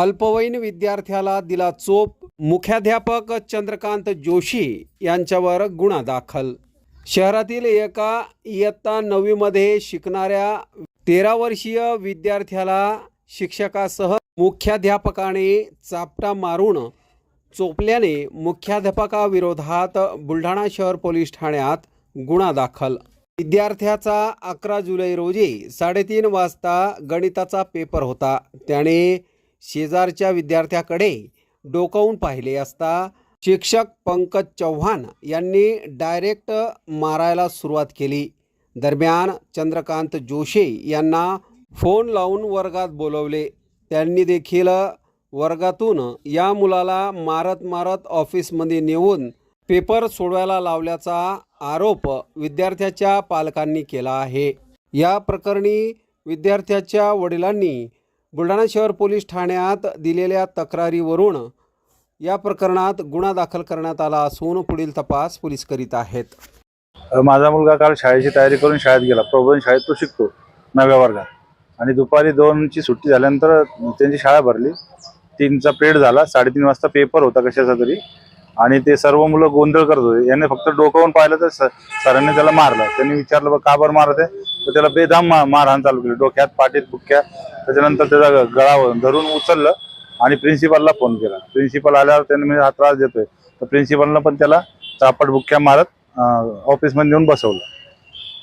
अल्पवयीन विद्यार्थ्याला दिला चोप. मुख्याध्यापक चंद्रकांत जोशी यांच्यावर गुन्हा दाखल. शहरातील एका इयत्ता नववीमध्ये शिकणाऱ्या तेरा वर्षीय विद्यार्थ्याला शिक्षकासह मुख्याध्यापकाने चापटा मारून चोपल्याने मुख्याध्यापकाविरोधात बुलढाणा शहर पोलीस ठाण्यात गुन्हा दाखल. विद्यार्थ्याचा अकरा जुलै रोजी साडेतीन वाजता गणिताचा पेपर होता. त्याने शेजारच्या विद्यार्थ्याकडे डोकावून पाहिले असता शिक्षक पंकज चव्हाण यांनी डायरेक्ट मारायला सुरुवात केली. दरम्यान चंद्रकांत जोशी यांना फोन लावून वर्गात बोलवले. त्यांनी देखील वर्गातून या मुलाला मारत मारत ऑफिसमध्ये नेऊन पेपर सोडवायला लावल्याचा आरोप विद्यार्थ्याच्या पालकांनी केला आहे. या प्रकरणी विद्यार्थ्याच्या वडिलांनी बुलढाणा शहर पोलीस ठाण्यात दिलेल्या तक्रारीवरून या प्रकरणात गुन्हा दाखल करण्यात आला असून पुढील तपास पोलीस करीत आहेत. माझा मुलगा काल शाळेची तयारी करून शाळेत गेला. प्रबोधन शाळेत तो शिकतो नव्या वर्गात. आणि दुपारी दोनची सुट्टी झाल्यानंतर त्यांची शाळा भरली. तीनचा पिरियड झाला. साडेतीन वाजता पेपर होता कशाचा तरी. आणि ते सर्व मुलं गोंधळ करत होते. याने फक्त डोकावून पाहिलं तर सरांनी त्याला मारलं. त्यांनी विचारलं बा का बरं मारत आहे? तर त्याला बेदाम मारहाण चालू केली. डोक्यात पाठीत बुक्क्या त्याच्यानंतर त्याचा गळा धरून उचललं आणि प्रिन्सिपलला फोन केला. प्रिन्सिपल आल्यावर त्यांनी म्हणजे हा त्रास देतोय. तर प्रिन्सिपलनं पण त्याला चापट बुक्क्या मारत ऑफिसमध्ये नेऊन बसवलं.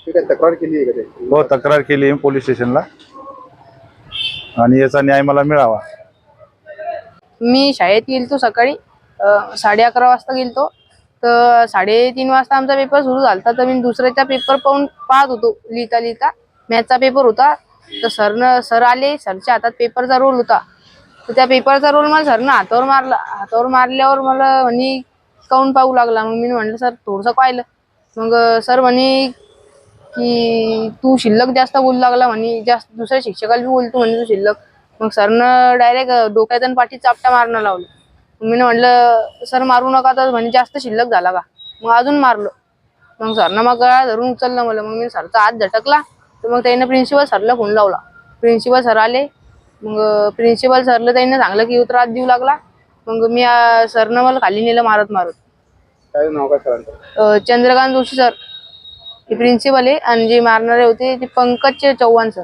ठीक आहे तक्रार केली आहे का ते हो तक्रार केली आहे पोलीस स्टेशनला. आणि याचा न्याय मला मिळावा. मी शाळेत गेलतो सकाळी साडे अकरा वाजता गेलतो. तर साडेतीन वाजता आमचा पेपर सुरू झाला तर मी दुसऱ्याचा पेपर पाहून पाहत होतो लिहिता लिहिता मॅथचा पेपर होता. तर सरनं सर आले सरच्या हातात पेपरचा रोल होता. तर त्या पेपरचा रोल मला सरनं हातावर मारला. हातावर मारल्यावर मला म्हणे काऊन पाहू लागला? मग मी म्हटलं सर थोडंसं पाहिलं. मग सर म्हणे की तू शिल्लक जास्त बोलू लागला म्हणे. जास्त दुसऱ्या शिक्षकाला बी बोलतो म्हणे तू शिल्लक. मग सरनं डायरेक्ट डोक्यात आणि पाठीत चापटा मारणं लावलं. मी म्हटलं सर मारू नका तर म्हणे जास्त शिल्लक झाला का? मग अजून मारलं. मग सरनं मग गळा धरून उचललं मला. मग मी सरचा हात झटकला. तर मग त्याने प्रिन्सिपल सरला फोन लावला. प्रिन्सिपल सर आले. मग प्रिन्सिपल सरला त्याने सांगलं की त्रास देऊ लागला. मग मी सरनं मला खाली नेलं मारत मारत. काय नाव काय सरांचं? अं, चंद्रकांत जोशी सर हे प्रिन्सिपल आहे आणि जे मारणारे होते ते पंकज चव्हाण सर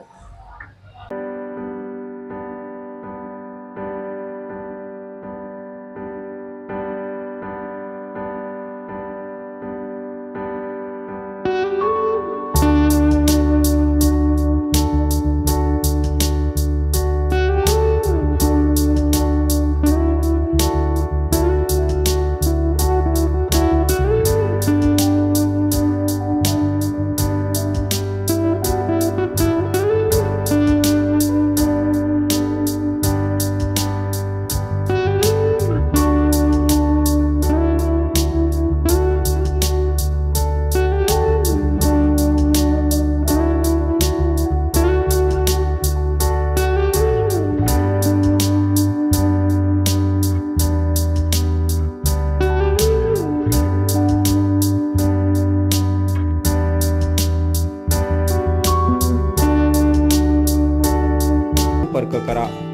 中から